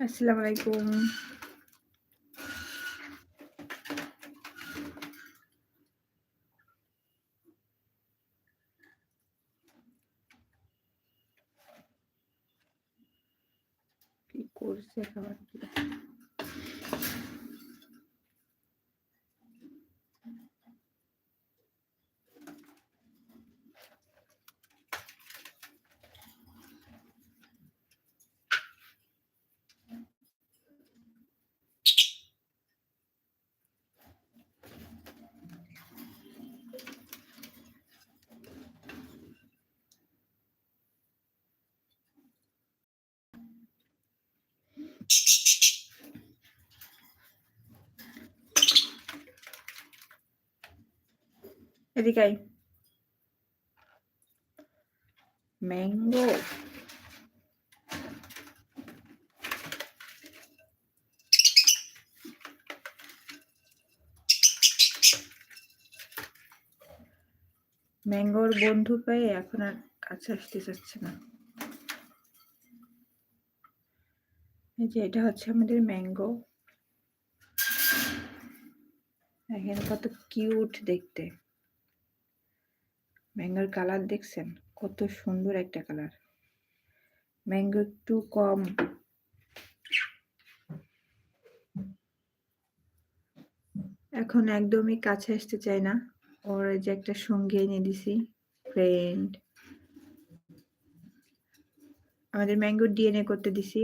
আসসালামু আলাইকুম কি করছে খাবার এদিকে ম্যাঙ্গো। ম্যাঙ্গোর বন্ধু পেয়ে এখন আর কাছে আসতে চাচ্ছে না। এই যে এটা হচ্ছে আমাদের ম্যাঙ্গো। দেখেন কত কিউট দেখতে। ম্যাঙ্গোর কালার দেখছেন? কত সুন্দর একটা কালার। ম্যাঙ্গো একটু কম এখন একদমই কাছে আসতে চায় না। ওর যে একটা সঙ্গী এনে দিছি, ফ্রেন্ড। আমাদের ম্যাঙ্গোর ডিএনএ করতে দিছি।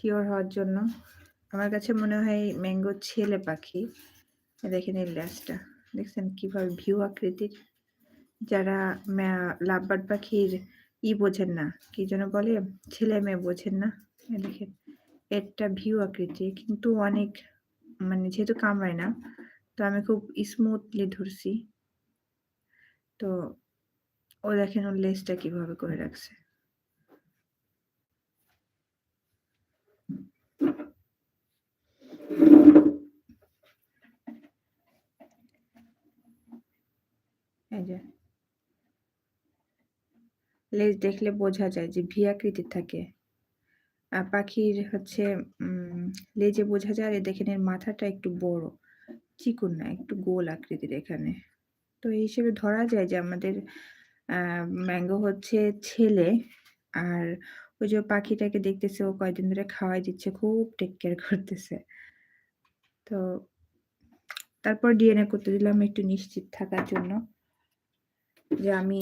শিওর হওয়ার জন্য। আমার কাছে মনে হয় ম্যাঙ্গো ছেলে পাখি। দেখেন এই লেজটা। দেখছেন কীভাবে ভিউ আকৃতির? যারা ম্যা লাভবার্ড পাখির ই বোঝেন না, কি যেন বলে? ছেলে-মেয়ে বোঝেন না? দেখেন। এরটা ভিউ আকৃতি কিন্তু অনেক মানে যেহেতু কামড়ায় না, তো আমি খুব স্মুথলি ধরছি। তো ও দেখেন ওর লেজটা কীভাবে করে রাখছে। এই যে। লেজ দেখলে বোঝা যায় যে ভি আকৃতির থাকে। পাখির হচ্ছে লেজে বোঝা যায় আর দেখেন এর মাথাটা একটু বড়। চিকন না, একটু গোল আকৃতির এখানে। তো এই হিসেবে ধরা যায় যে আমাদের ম্যাঙ্গো হচ্ছে ছেলে। আর ওই যে পাখিটাকে দেখতেছে ও কয়দিন ধরে খাওয়াই দিচ্ছে, খুব টেক কেয়ার করতেছে। তো তারপর ডিএনএ করতে দিলাম একটু নিশ্চিত থাকার জন্য। যে আমি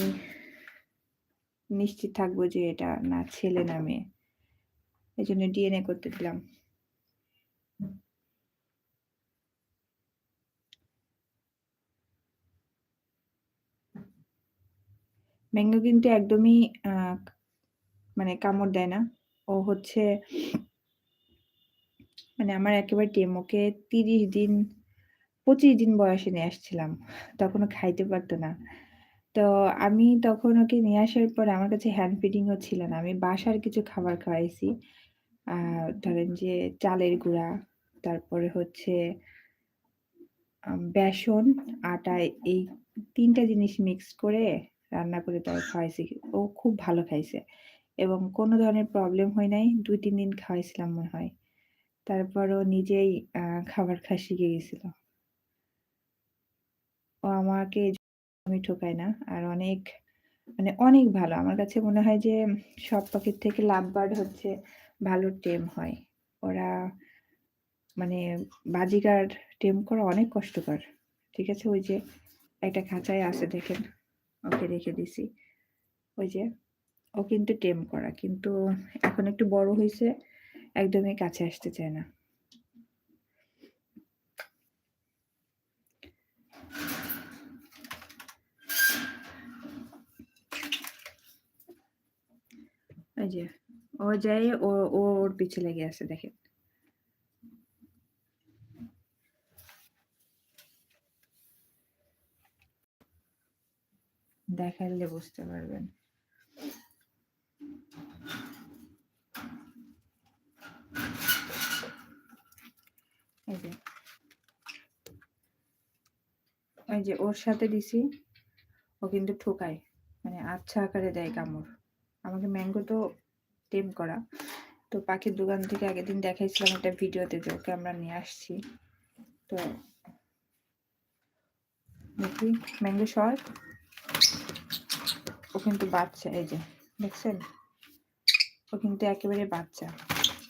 নিশ্চিত থাকব যে এটা না ছেলে, না মেয়ে। এজন্য ডিএনএ করতে দিলাম। ম্যাঙ্গো কিন্তু একদমই মানে কামড় দেয় না। ও হচ্ছে মানে আমার একেবারে টেম। ওকে ৩০ দিন ২৫ দিন বয়সে নিয়ে আসছিলাম। তখন ও খাইতে পারতো না। তো আমি তখন ওকে নিয়ে আসার পর আমার কাছে হ্যান্ড ফিডিং ও ছিল না। আমি বাসার কিছু খাবার খাওয়াইছি। আ ধরেন যে চালের গুঁড়া, তারপরে হচ্ছে বেসন, আটা এই তিনটা জিনিস মিক্স করে রান্না করে তাকে খাওয়াইছি। ও খুব ভালো খাইছে। এবং কোনো ধরনের প্রবলেম হয় নাই। ২-৩ দিন খাওয়াইছিলাম মনে হয়। তারপর ও নিজেই আ খাবার খাওয়া শিখে গেছিল। ও আমাকে আমি ঠকাই না। আর অনেক মানে অনেক ভালো। আমার কাছে মনে হয় যে, সব পাখির থেকে লাভবার্ড হচ্ছে, ভালো টেম হয়। ওরা মানে বাজিগার টেম করা অনেক কষ্টকর। ঠিক আছে? ওই যে একটা খাঁচায় আছে, দেখেন। ওকে রেখে দিছি। ওই যে, ও কিন্তু টেম করা। কিন্তু এখন একটু বড় হয়েছে একদমই কাছে আসতে চায় না। এই যে ও যেয়ে ও ওর পিছে লেগে আছে, দেখেন। দেখাইলে বুঝতে পারবেন। এই যে। এই যে ওর সাথে দিছি। ও কিন্তু ঠোকায়। মানে আচ্ছা আকারে দেয় কামড়। আমাকে ম্যাঙ্গো তো টেম করা। তো পাখির দোকান থেকে আগের দিন দেখাইছিলাম একটা ভিডিওতে যে ওকে আমরা নিয়ে আসছি। তো দেখি ম্যাঙ্গো সর ও কিন্তু বাচ্চা, এই যে, দেখছেন? ও কিন্তু একেবারে বাচ্চা,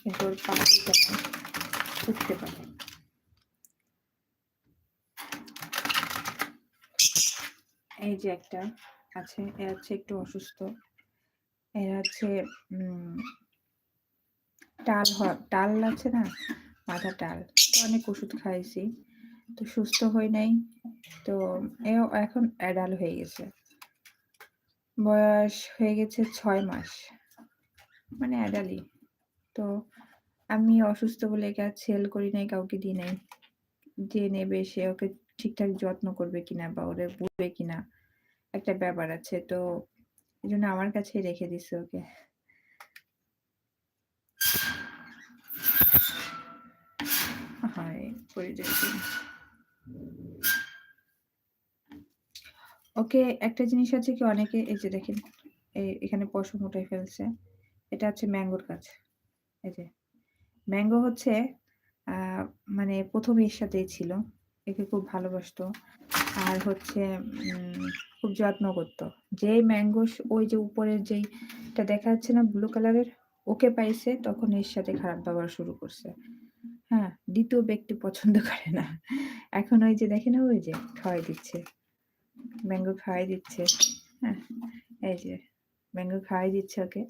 কিন্তু ওর পাখি উঠতে পারে। এই যে একটা আছে, এ হচ্ছে একটু অসুস্থ। এরা হচ্ছে টাল টাল আছে না? মাথা টাল তো অনেক ওষুধ খাইছি। তো সুস্থ হই নাই। তো এও এখন অ্যাডাল হয়ে গেছে। বয়স হয়ে গেছে ছয় মাস। মানে অ্যাডালি তো আমি অসুস্থ বলে একে সেল করি নাই, কাউকে দিই নাই। যে নেবে সে ওকে ঠিকঠাক যত্ন করবে কিনা বা ওরে বুঝবে কিনা, একটা ব্যাপার আছে। তো এই জন্য আমার কাছেই রেখে দিছে ওকে। ওকে, একটা জিনিস আছে কি অনেকে, এই যে দেখেন এখানে পশম উঠে ফেলছে। এটা হচ্ছে ম্যাঙ্গোর গাছ। এই যে, ম্যাঙ্গো হচ্ছে মানে প্রথম এর সাথেই ছিল। একে খুব ভালোবাসতো। আর হচ্ছে খুব যত্ন করতো। যেই ম্যাঙ্গো ওই যে উপরের যেইটা দেখা যাচ্ছে না ব্লু কালারের ওকে পাইছে, তখন এর সাথে খারাপ ব্যবহার শুরু করছে। হ্যাঁ দ্বিতীয় ব্যক্তি পছন্দ করে না। এখন ওই যে দেখে না, ওই যে খাওয়াই দিচ্ছে। ম্যাঙ্গো খাওয়াই দিচ্ছে। হ্যাঁ এই যে ম্যাঙ্গো খাওয়াই দিচ্ছে ওকে।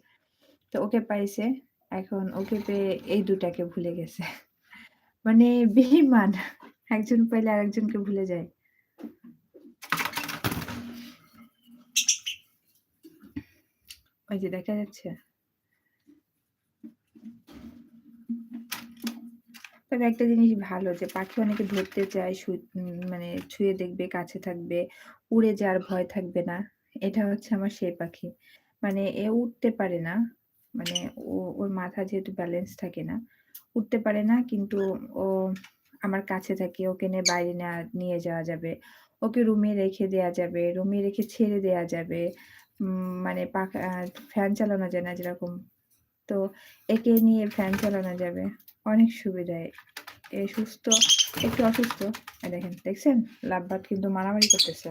তো ওকে পাইছে, এখন ওকে পেয়ে এই দুটাকে ভুলে গেছে। মানে বেইমান। একজন পাইলে আরেকজনকে ভুলে যায়। ওই যে দেখা যাচ্ছে। তবে একটা জিনিস ভালো যে পাখি অনেকে ধরতে চায় মানে ছুঁয়ে দেখবে, কাছে থাকবে, উড়ে যাওয়ার ভয় থাকবে না। এটা হচ্ছে আমার সেই পাখি। মানে এ উঠতে পারে না মানে ও, ওর মাথা যেহেতু ব্যালেন্স থাকে না উঠতে পারে না, কিন্তু ও আমার কাছে থাকে, ওকে নিয়ে বাইরে নিয়ে যাওয়া যাবে। ওকে রুমে রেখে দেয়া যাবে রুমে রেখে ছেড়ে দেয়া যাবে। মানে পাখা ফ্যান চালানো যায় না যেরকম। তো একে নিয়ে ফ্যান চালানো যাবে। অনেক সুবিধায় এ। সুস্থ, একটু অসুস্থ। দেখেন, দেখছেন? লাভবাদ কিন্তু মারামারি করতেছে।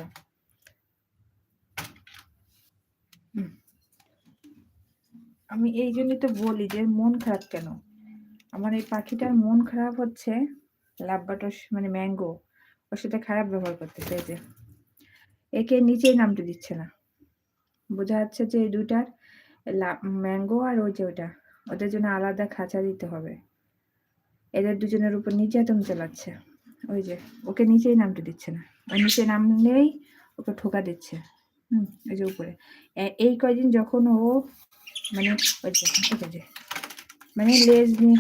আমি এই জন্যই তো বলি যে, মন খারাপ কেন? আমার এই পাখিটার মন খারাপ হচ্ছে লাভবাটর মানে ম্যাঙ্গো ওর সাথে খারাপ ব্যবহার করতেছে যে। একে নিচেই নামতে দিচ্ছে না। বোঝা যাচ্ছে যে এই দুটার ম্যাঙ্গো আর ওই যে ওটা ওদের জন্য আলাদা খাঁচা দিতে হবে। এদের দুজনের উপর নির্যাতন চালাচ্ছে। ওই যে, ওকে নিচেই নামতে দিচ্ছে না। ওই নিচে নাম নামলেই ওকে ঠোকা দিচ্ছে। হুম ওই যে উপরে। এই কয়দিন যখন ও মানে ওই যে ঠিক আছে মানে লেজ নিয়ে,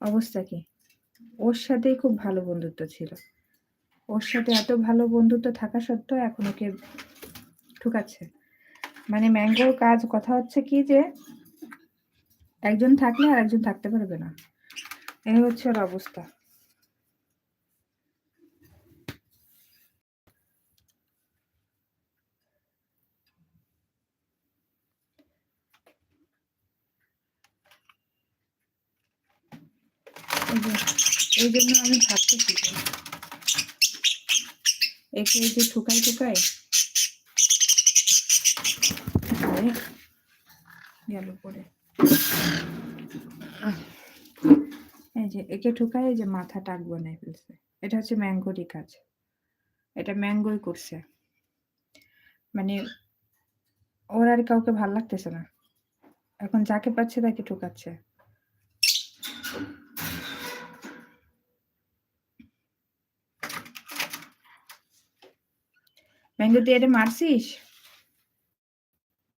অবস্থা কি? ওর সাথেই খুব ভালো বন্ধুত্ব ছিল। ওর সাথে এত ভালো বন্ধুত্ব থাকা সত্ত্বেও এখন ওকে ঠুকাচ্ছে। মানে ম্যাঙ্গোর কাজ, কথা হচ্ছে কি যে, একজন থাকলে আর একজন থাকতে পারবে না। এই হচ্ছে ওর অবস্থা। এই জন্য আমি ভাবতেছি যে একে যে ঠুকাই ঠুকাই গেল পরে। এই যে একে ঠুকাই যে মাথা টাক বানাই ফেলছে। এটা হচ্ছে ম্যাঙ্গোরই কাজ। এটা ম্যাঙ্গোই করছে। মানে ওর আর কাউকে ভালো লাগতেছে না। এখন যাকে পাচ্ছে তাকে ঠুকাচ্ছে। ম্যাঙ্গো তুই এটা মারছিস?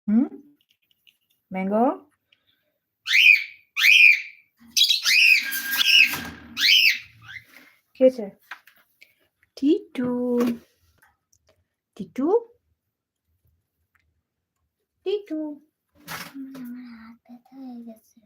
হুম? ম্যাঙ্গো কি হয়েছে? টিটু। টিটু? টিটু। ব্যথা হয়ে গেছে।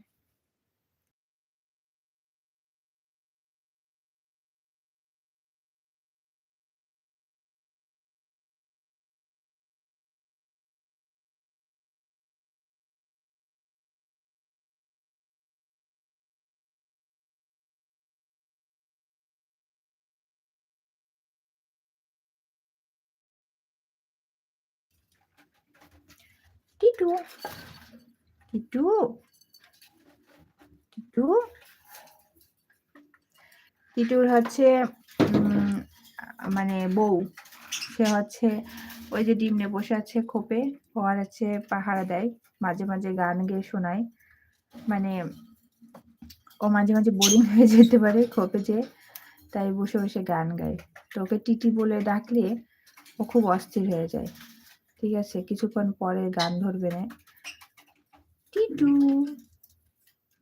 টিটু টিটু টিটু টিটুর হচ্ছে মানে বউ। সে হচ্ছে, ওই যে ডিম নিয়ে বসে আছে খোপে, ও আর হচ্ছে পাহারা দেয়, মাঝে মাঝে গান গেয়ে শোনায়। মানে ও মাঝে মাঝে বোরিং হয়ে যেতে পারে খোপে যে তাই বসে বসে গান গায়। তো ওকে টিটি বলে ডাকলে ও খুব অস্থির হয়ে যায়। ঠিক আছে কিছুক্ষণ পরে গান ধরবে না। টিটু।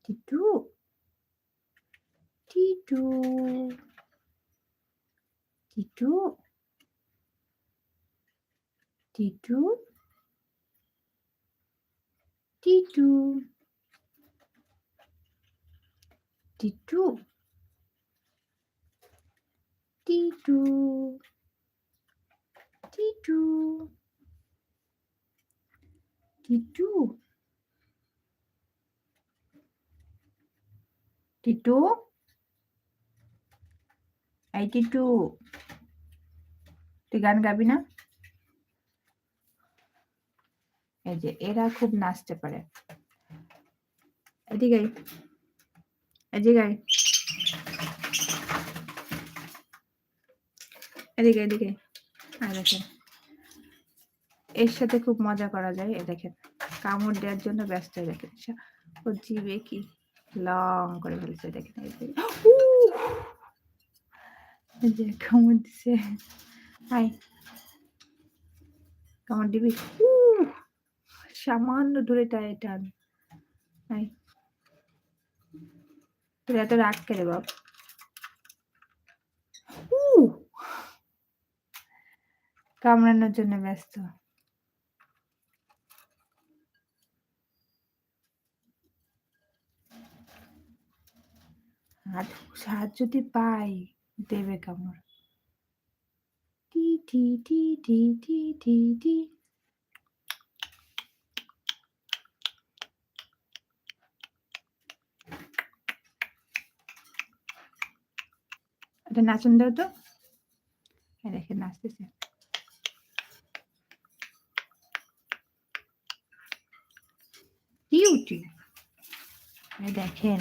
টিটু। টিটু। টিটু। টিটু। টিটু। টিটু। টিটু। টিটু। টিটু টিটু এই টিটু তুই গান গাবি না? এই যে, এরা খুব নাচতে পারে। এদিকে এদিকে। এদিকে এদিকে আয় দেখেন। এর সাথে খুব মজা করা যায়। এ দেখেন, কামড় দেওয়ার জন্য ব্যস্ত হয়ে দেখেন ও জিবে কি লং করে ফেলছে, দেখেন যে। কামড় দিছে। আয় কামড় দিবি! সামান্য ধরে টায় টান। আয় তোর এত রাগ কেড়ে বাপ! কামড়ানোর জন্য ব্যস্ত। হাত যদি পাই, দেবে কামড়। টি টি টি টি টি টি টি। এটা নাচন দাও তো। এই দেখে নাচতেছে। কিউটি। এই দেখেন।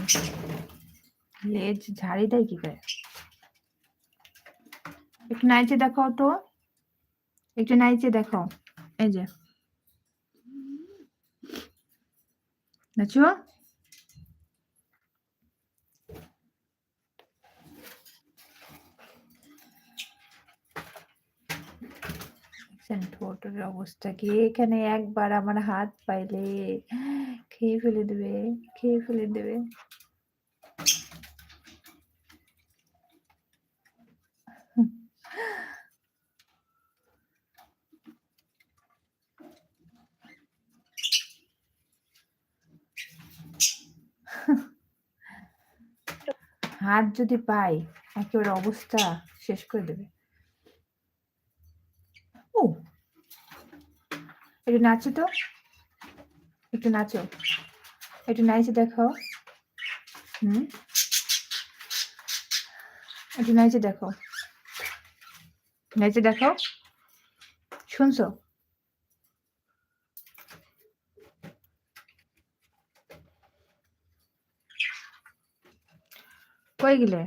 ঝাড়ি দেয় কি করে? একটু নাইচে দেখাও তো। একটু নাইচে দেখাও। এই যে। নাচো। ঠোঁটের অবস্থা কি? এখানে একবার আমার হাত পাইলে খেয়ে ফেলে দেবে, খেয়ে ফেলে দেবে। হাত যদি পাই, একেবারে অবস্থা শেষ করে দেবে। ও, একটু নাচো তো। একটু নাচো। একটু নাচে দেখাও। হুম। একটু নাচে দেখো নাচে দেখাও। শুনছো? কই গেলে?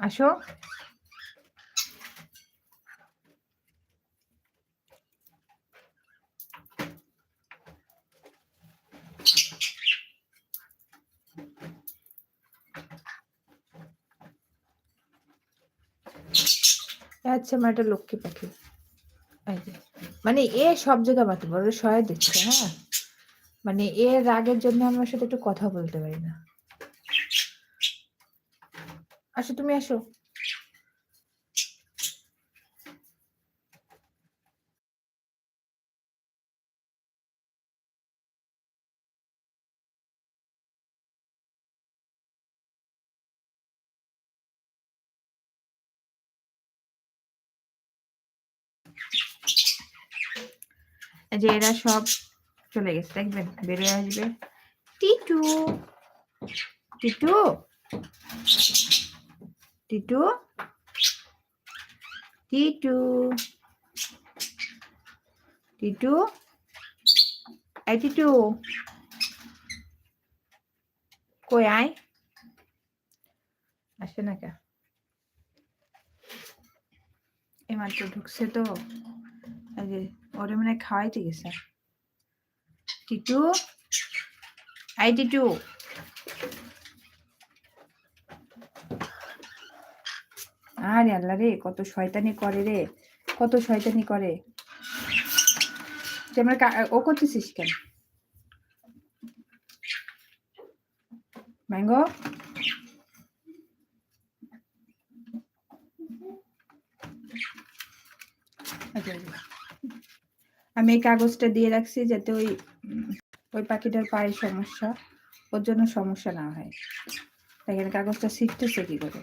আসো। আচ্ছা আমার একটা লক্ষ্মী পাখি। মানে এ সব জায়গায় মাথা বড় সহায় দিচ্ছে হ্যাঁ? মানে এর রাগের জন্য আমার সাথে একটু কথা বলতে পারি না। আসো, তুমি আসো। যে এরা সব চলে গেছে দেখবেন বেরিয়ে আসবে টিটু টিটু টিটু টিটু টিটু এই টিটু কই আয় আসে না কে এই মাত্র ঢুকছে তো ওরে মানে খাওয়াইতে গেছে টিটু এই টিটু আরে আল্লাহ রে কত শয়তানি করে রে কত শয়তানি করে। ও করতেছিস কেন? ম্যাঙ্গো? আচ্ছা, আচ্ছা। আমি এই কাগজটা দিয়ে রাখছি যাতে ওই ওই পাখিটার পায়ের সমস্যা, ওর জন্য সমস্যা না হয়। দেখেন কাগজটা শিখতেছে কি করে?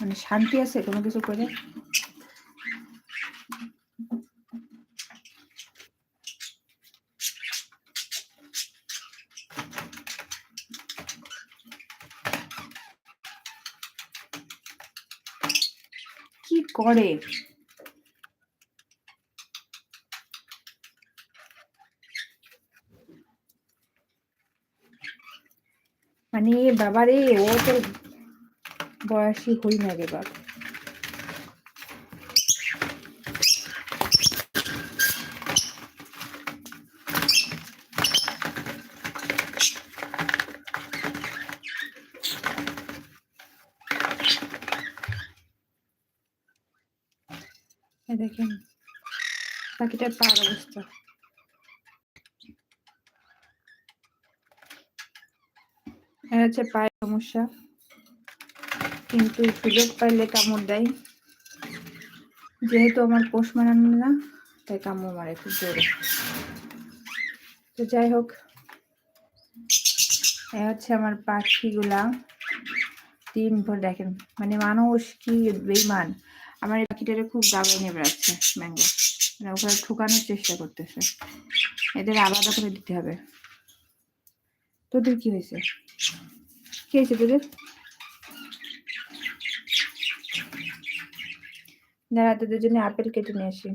মানে শান্তি আছে কোনো কিছু করে? কি করে? মানে বাবারে ও তো বয়সী হই না রে বাবা দেখেন পাখিটার পার অবস্থা। হচ্ছে পায়ের সমস্যা। কিন্তু সুযোগ পাইলে কামড় দেয়। যেহেতু আমার পোষ মানানো না, তাই কামড় মারে খুব জোরে। তো যাই হোক, এ হচ্ছে আমার পাখিগুলা। দিন ভর দেখেন মানে মানুষ কি বেইমান। আমার এই পাখিটারে খুব দাবাই নিয়ে বেড়াচ্ছে ম্যাঙ্গো। মানে ওখানে ঠুকানোর চেষ্টা করতেছে। এদের আলাদা করে দিতে হবে। তোদের কি হয়েছে? কি হয়েছে তোদের? দাঁড়া তোদের জন্য আপেল কেটে নিয়ে আসি।